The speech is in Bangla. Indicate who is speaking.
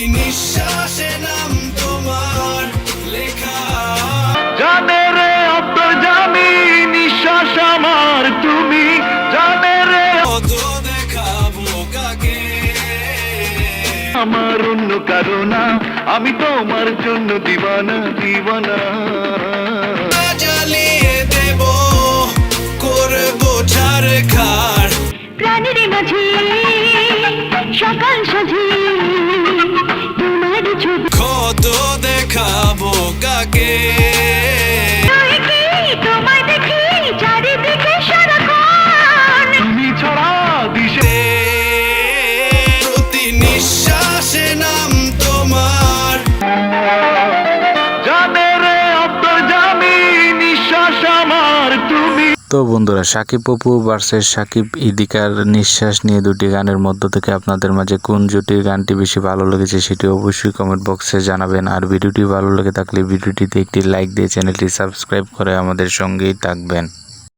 Speaker 1: নিঃশ্বাসে নাম তোমার লেখা।
Speaker 2: জানে রে অন্তর্জামী নিঃশ্বাস আমার তুমি। জানে রে
Speaker 1: কত দেখাবো কাকে?
Speaker 2: আমার অন্য কারণা আমি তোমার জন্য দিবানা দিবানা।
Speaker 1: জ্বালিয়ে দেব করব ছাড় খার।
Speaker 3: প্রাণের মাঝে।
Speaker 1: কাকে
Speaker 4: তো বন্ধুরা, সাকিব পপু ভার্সেস সাকিব ইদিকার নিঃশ্বাস নিয়ে দুটি গানের মধ্য থেকে আপনাদের মাঝে কোন জুটির গানটি বেশি ভালো লেগেছে সেটি অবশ্যই কমেন্ট বক্সে জানাবেন। আর ভিডিওটি ভালো লেগে থাকলে ভিডিওটিতে একটি লাইক দিয়ে চ্যানেলটি সাবস্ক্রাইব করে আমাদের সঙ্গেই থাকবেন।